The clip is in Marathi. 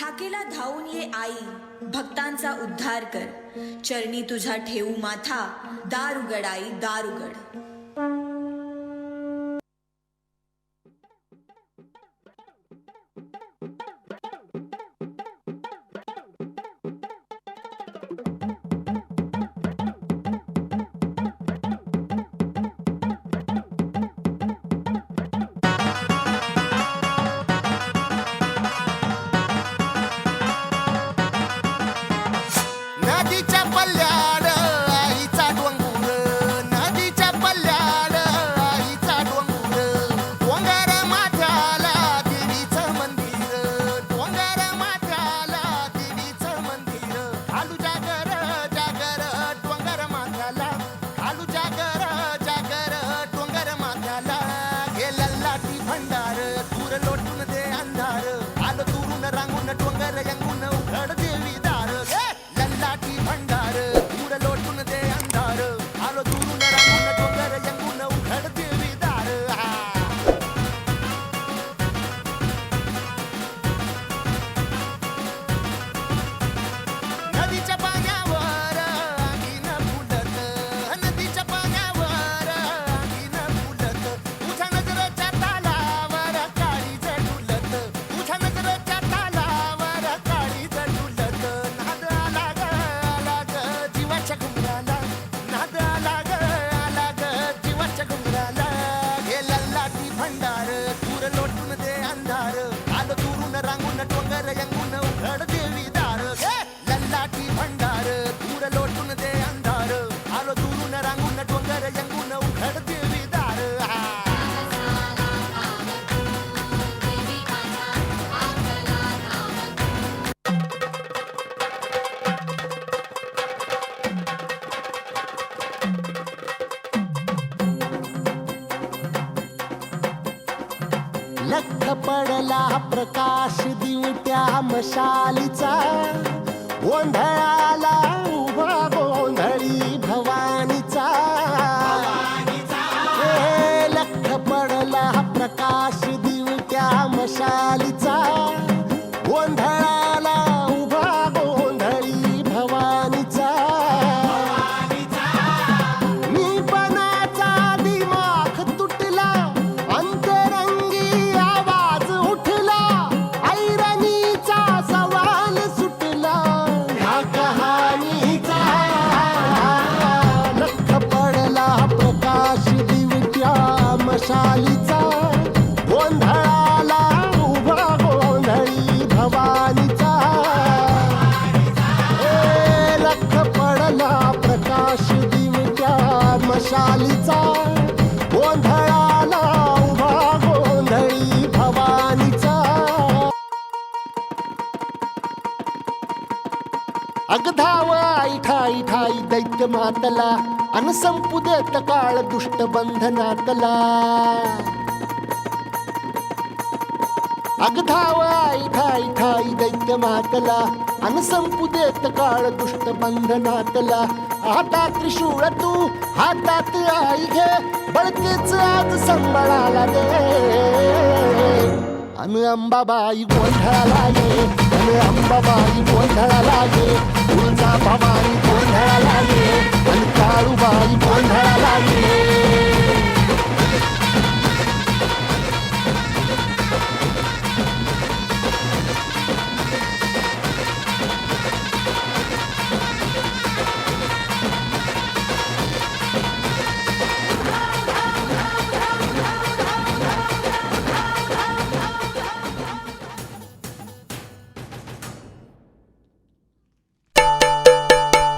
हाकेला धावून ये आई भक्तांचा उद्धार कर. चरणी तुझा ठेवू माथा दार उघड आई दार उघड நடந்தே अंधार आलो दुरून रांगून लख पडला प्रकाश दिवट्या मशालीचा. गोंधळाला वैशालीचा गोंधळाला उभा गोंधळी भवानीचा. अगधाव आई ठाई ठाई दैत्य मातला अन संपू देत काळ दुष्ट बंधनातला. अगधाव आई ठाई ठाई दैत्य मातला अन संपू देत काळ दुष्ट बंधनातला आता त्रिशूळ तू हातात आई घे बळकेच आज संबळाला दे अन अंबाबाई गोंधळाला ये अन अंबाबाई गोंधळाला ये तुळजा भवानी गोंधळाला ये अन काळूबाई गोंधळाला ये